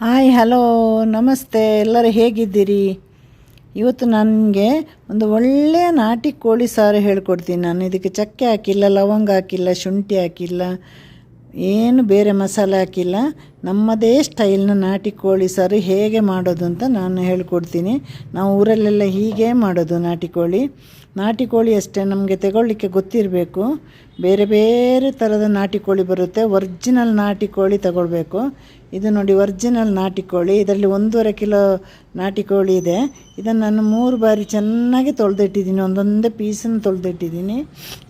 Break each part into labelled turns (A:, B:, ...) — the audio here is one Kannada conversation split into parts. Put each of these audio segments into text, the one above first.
A: ಹಾಯ್, ಹಲೋ, ನಮಸ್ತೆ, ಎಲ್ಲರೂ ಹೇಗಿದ್ದೀರಿ? ಇವತ್ತು ನನಗೆ ಒಂದು ಒಳ್ಳೆಯ ನಾಟಿ ಕೋಳಿ ಸಾರು ಹೇಳ್ಕೊಡ್ತೀನಿ ನಾನು. ಇದಕ್ಕೆ ಚಕ್ಕೆ ಹಾಕಿಲ್ಲ, ಲವಂಗ ಹಾಕಿಲ್ಲ, ಶುಂಠಿ ಹಾಕಿಲ್ಲ, ಏನು ಬೇರೆ ಮಸಾಲೆ ಹಾಕಿಲ್ಲ. ನಮ್ಮದೇ ಸ್ಟೈಲ್ನ ನಾಟಿ ಕೋಳಿ ಸಾರು ಹೇಗೆ ಮಾಡೋದು ಅಂತ ನಾನು ಹೇಳ್ಕೊಡ್ತೀನಿ. ನಾವು ಊರಲ್ಲೆಲ್ಲ ಹೀಗೆ ಮಾಡೋದು ನಾಟಿ ಕೋಳಿ. ನಾಟಿ ಕೋಳಿ ಅಷ್ಟೇ ನಮಗೆ ತಗೊಳ್ಳಿಕ್ಕೆ ಗೊತ್ತಿರಬೇಕು. ಬೇರೆ ಬೇರೆ ಥರದ ನಾಟಿ ಕೋಳಿ ಬರುತ್ತೆ. ಒರ್ಜಿನಲ್ ನಾಟಿ ಕೋಳಿ ತಗೊಳ್ಬೇಕು. ಇದು ನೋಡಿ ಒರ್ಜಿನಲ್ ನಾಟಿ ಕೋಳಿ. ಇದರಲ್ಲಿ ಒಂದೂವರೆ ಕಿಲೋ ನಾಟಿ ಕೋಳಿ ಇದೆ. ಇದನ್ನು ನಾನು ಮೂರು ಬಾರಿ ಚೆನ್ನಾಗಿ ತೊಳೆದಿಟ್ಟಿದ್ದೀನಿ. ಒಂದೊಂದೇ ಪೀಸನ್ನು ತೊಳೆದಿಟ್ಟಿದ್ದೀನಿ.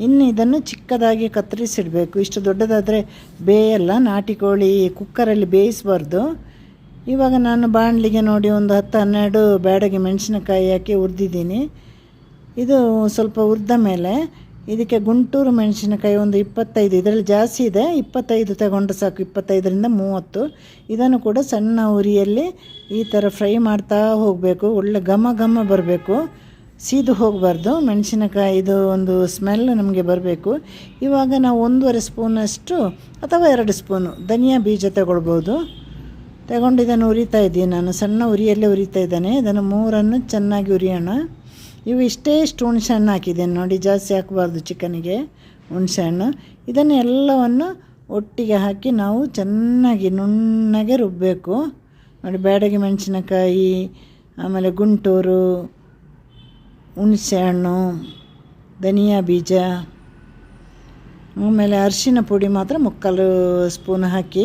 A: ಇನ್ನು ಇದನ್ನು ಚಿಕ್ಕದಾಗಿ ಕತ್ತರಿಸಿಡಬೇಕು. ಇಷ್ಟು ದೊಡ್ಡದಾದರೆ ಬೇಯಲ್ಲ. ನಾಟಿ ಕೋಳಿ ಕುಕ್ಕರಲ್ಲಿ ಬೇಯಿಸಬಾರ್ದು. ಇವಾಗ ನಾನು ಬಾಣಲಿಗೆ ನೋಡಿ ಒಂದು ಹತ್ತು ಹನ್ನೆರಡು ಬ್ಯಾಡಗೆ ಮೆಣಸಿನಕಾಯಿ ಹಾಕಿ ಉರಿದಿದ್ದೀನಿ ಇದು ಸ್ವಲ್ಪ ಉರಿದ ಮೇಲೆ ಇದಕ್ಕೆ ಗುಂಟೂರು ಮೆಣಸಿನಕಾಯಿ ಒಂದು ಇಪ್ಪತ್ತೈದು, ಇದರಲ್ಲಿ ಜಾಸ್ತಿ ಇದೆ, ಇಪ್ಪತ್ತೈದು ತಗೊಂಡ್ರೆ ಸಾಕು, ಇಪ್ಪತ್ತೈದರಿಂದ ಮೂವತ್ತು. ಇದನ್ನು ಕೂಡ ಸಣ್ಣ ಉರಿಯಲ್ಲಿ ಈ ಥರ ಫ್ರೈ ಮಾಡ್ತಾ ಹೋಗಬೇಕು, ಒಳ್ಳೆ ಘಮ ಘಮ ಬರಬೇಕು. ಸೀದು ಹೋಗಬಾರ್ದು ಮೆಣಸಿನಕಾಯಿದು ಒಂದು ಸ್ಮೆಲ್ ನಮಗೆ ಬರಬೇಕು. ಇವಾಗ ನಾವು ಒಂದೂವರೆ ಸ್ಪೂನಷ್ಟು ಅಥವಾ ಎರಡು ಸ್ಪೂನು ಧನಿಯಾ ಬೀಜ ತಗೊಳ್ಬೋದು. ತಗೊಂಡು ಇದನ್ನು ಉರಿತಾ ಇದ್ದೀನಿ ನಾನು, ಸಣ್ಣ ಉರಿಯಲ್ಲೇ ಉರಿತಾ ಇದ್ದಾನೆ. ಇದನ್ನು ಮೂರನ್ನು ಚೆನ್ನಾಗಿ ಉರಿಯೋಣ. ಇವು ಇಷ್ಟೇ ಇಷ್ಟು ಹುಣಸೆ ಹಣ್ಣು ಹಾಕಿದ್ದೇನೆ ನೋಡಿ, ಜಾಸ್ತಿ ಹಾಕಬಾರ್ದು ಚಿಕನಿಗೆ ಹುಣಸೆ ಹಣ್ಣು ಇದನ್ನು ಎಲ್ಲವನ್ನು ಒಟ್ಟಿಗೆ ಹಾಕಿ ನಾವು ಚೆನ್ನಾಗಿ ನುಣ್ಣಗೆ ರುಬ್ಬಬೇಕು ನೋಡಿ, ಬ್ಯಾಡಗಿ ಮೆಣಸಿನಕಾಯಿ, ಆಮೇಲೆ ಗುಂಟೂರು ಹುಣಸೆ ಹಣ್ಣು ಧನಿಯಾ ಬೀಜ, ಆಮೇಲೆ ಅರಿಶಿನ ಪುಡಿ ಮಾತ್ರ ಮುಕ್ಕಾಲು ಸ್ಪೂನ್ ಹಾಕಿ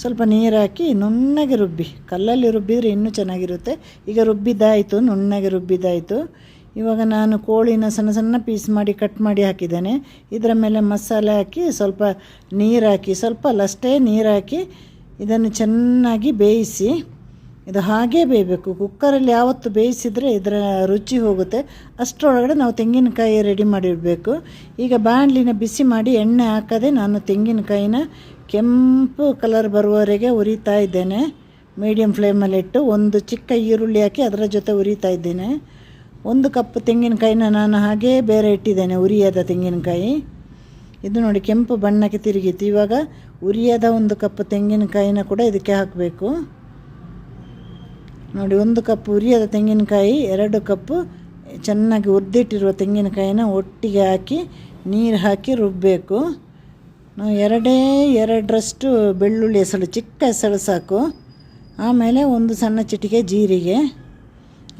A: ಸ್ವಲ್ಪ ನೀರು ಹಾಕಿ ನುಣ್ಣಗೆ ರುಬ್ಬಿ. ಕಲ್ಲಲ್ಲಿ ರುಬ್ಬಿದರೆ ಇನ್ನೂ ಚೆನ್ನಾಗಿರುತ್ತೆ. ಈಗ ರುಬ್ಬಿದ್ದಾಯಿತು, ನುಣ್ಣಗೆ ರುಬ್ಬಿದ್ದಾಯಿತು. ಇವಾಗ ನಾನು ಕೋಳಿನ ಸಣ್ಣ ಸಣ್ಣ ಪೀಸ್ ಮಾಡಿ ಕಟ್ ಮಾಡಿ ಹಾಕಿದ್ದೇನೆ. ಇದರ ಮೇಲೆ ಮಸಾಲೆ ಹಾಕಿ ಸ್ವಲ್ಪ ನೀರು ಹಾಕಿ, ಸ್ವಲ್ಪ ಲಷ್ಟೇ ನೀರು ಹಾಕಿ ಇದನ್ನು ಚೆನ್ನಾಗಿ ಬೇಯಿಸಿ ಇದು ಹಾಗೇ ಬೇಯಬೇಕು. ಕುಕ್ಕರಲ್ಲಿ ಯಾವತ್ತು ಬೇಯಿಸಿದರೆ ಇದರ ರುಚಿ ಹೋಗುತ್ತೆ. ಅಷ್ಟರೊಳಗಡೆ ನಾವು ತೆಂಗಿನಕಾಯಿ ರೆಡಿ ಮಾಡಿಡಬೇಕು. ಈಗ ಬಾಣಲಿನ ಬಿಸಿ ಮಾಡಿ ಎಣ್ಣೆ ಹಾಕದೆ ನಾನು ತೆಂಗಿನಕಾಯಿನ ಕೆಂಪು ಕಲರ್ ಬರುವವರೆಗೆ ಉರಿತಾ ಇದ್ದೇನೆ. ಮೀಡಿಯಮ್ ಫ್ಲೇಮಲ್ಲಿಟ್ಟು ಒಂದು ಚಿಕ್ಕ ಈರುಳ್ಳಿ ಹಾಕಿ ಅದರ ಜೊತೆ ಉರಿತಾ ಇದ್ದೇನೆ. ಒಂದು ಕಪ್ ತೆಂಗಿನಕಾಯಿನ ನಾನು ಹಾಗೇ ಬೇರೆ ಇಟ್ಟಿದ್ದೇನೆ, ಉರಿಯಾದ ತೆಂಗಿನಕಾಯಿ. ಇದು ನೋಡಿ ಕೆಂಪು ಬಣ್ಣಕ್ಕೆ ತಿರುಗಿತು ಇವಾಗ ಉರಿಯಾದ ಒಂದು ಕಪ್ ತೆಂಗಿನಕಾಯಿನ ಕೂಡ ಇದಕ್ಕೆ ಹಾಕಬೇಕು. ನೋಡಿ, ಒಂದು ಕಪ್ ಉರಿಯದ ತೆಂಗಿನಕಾಯಿ, ಎರಡು ಕಪ್ಪು ಚೆನ್ನಾಗಿ ಉದ್ದಿಟ್ಟಿರುವ ತೆಂಗಿನಕಾಯಿನ ಒಟ್ಟಿಗೆ ಹಾಕಿ, ನೀರು ಹಾಕಿ ರುಬ್ಬಬೇಕು ನಾವು ಎರಡೇ ಎರಡರಷ್ಟು ಬೆಳ್ಳುಳ್ಳಿ ಹೆಸಳು, ಚಿಕ್ಕ ಹೆಸಳು ಸಾಕು. ಆಮೇಲೆ ಒಂದು ಸಣ್ಣ ಚಿಟಿಕೆ ಜೀರಿಗೆ.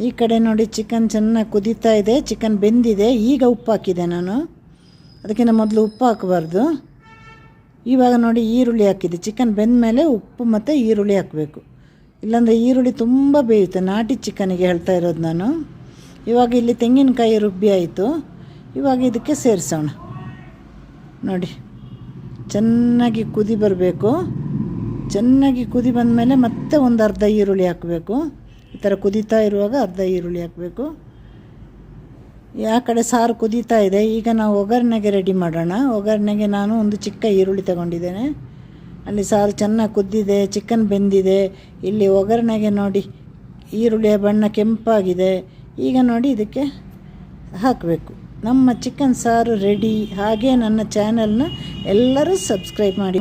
A: ಈ ಕಡೆ ನೋಡಿ, ಚಿಕನ್ ಚೆನ್ನಾಗಿ ಕುದೀತಾ ಇದೆ, ಚಿಕನ್ ಬೆಂದಿದೆ, ಈಗ ಉಪ್ಪು ಹಾಕಿದೆ ನಾನು. ಅದಕ್ಕಿಂತ ಮೊದಲು ಉಪ್ಪು ಹಾಕಬಾರ್ದು. ಇವಾಗ ನೋಡಿ, ಈರುಳ್ಳಿ ಹಾಕಿದೆ. ಚಿಕನ್ ಬೆಂದ ಮೇಲೆ ಉಪ್ಪು ಮತ್ತು ಈರುಳ್ಳಿ ಹಾಕಬೇಕು. ಇಲ್ಲಾಂದರೆ ಈರುಳ್ಳಿ ತುಂಬ ಬೇಯುತ್ತೆ. ನಾಟಿ ಚಿಕನಿಗೆ ಹೇಳ್ತಾ ಇರೋದು ನಾನು. ಇವಾಗ ಇಲ್ಲಿ ತೆಂಗಿನಕಾಯಿ ರುಬ್ಬಿ ಆಯಿತು. ಇವಾಗ ಇದಕ್ಕೆ ಸೇರಿಸೋಣ. ನೋಡಿ. ಚೆನ್ನಾಗಿ ಕುದಿ ಬರಬೇಕು. ಚೆನ್ನಾಗಿ ಕುದಿ ಬಂದ ಮೇಲೆ ಮತ್ತೆ ಒಂದು ಅರ್ಧ ಈರುಳ್ಳಿ ಹಾಕಬೇಕು. ಈ ಥರ ಕುದೀತಾ ಇರುವಾಗ ಅರ್ಧ ಈರುಳ್ಳಿ ಹಾಕಬೇಕು. ಆ ಕಡೆ ಸಾರು ಕುದೀತಾ ಇದೆ. ಈಗ ನಾವು ಒಗ್ಗರಣೆಗೆ ರೆಡಿ ಮಾಡೋಣ. ಒಗ್ಗರಣೆಗೆ ನಾನು ಒಂದು ಚಿಕ್ಕ ಈರುಳ್ಳಿ ತಗೊಂಡಿದ್ದೇನೆ. ಅಲ್ಲಿ ಸಾರು ಚೆನ್ನಾಗಿ ಕುದ್ದಿದೆ ಚಿಕನ್ ಬೆಂದಿದೆ. ಇಲ್ಲಿ ಒಗ್ಗರಣೆಗೆ ನೋಡಿ, ಈರುಳ್ಳಿಯ ಬಣ್ಣ ಕೆಂಪಾಗಿದೆ. ಈಗ ನೋಡಿ ಇದಕ್ಕೆ ಹಾಕಬೇಕು. ನಮ್ಮ ಚಿಕನ್ ಸಾರು ರೆಡಿ ಹಾಗೆ ನನ್ನ ಚಾನಲ್ನ ಎಲ್ಲರೂ ಸಬ್ಸ್ಕ್ರೈಬ್ ಮಾಡಿ.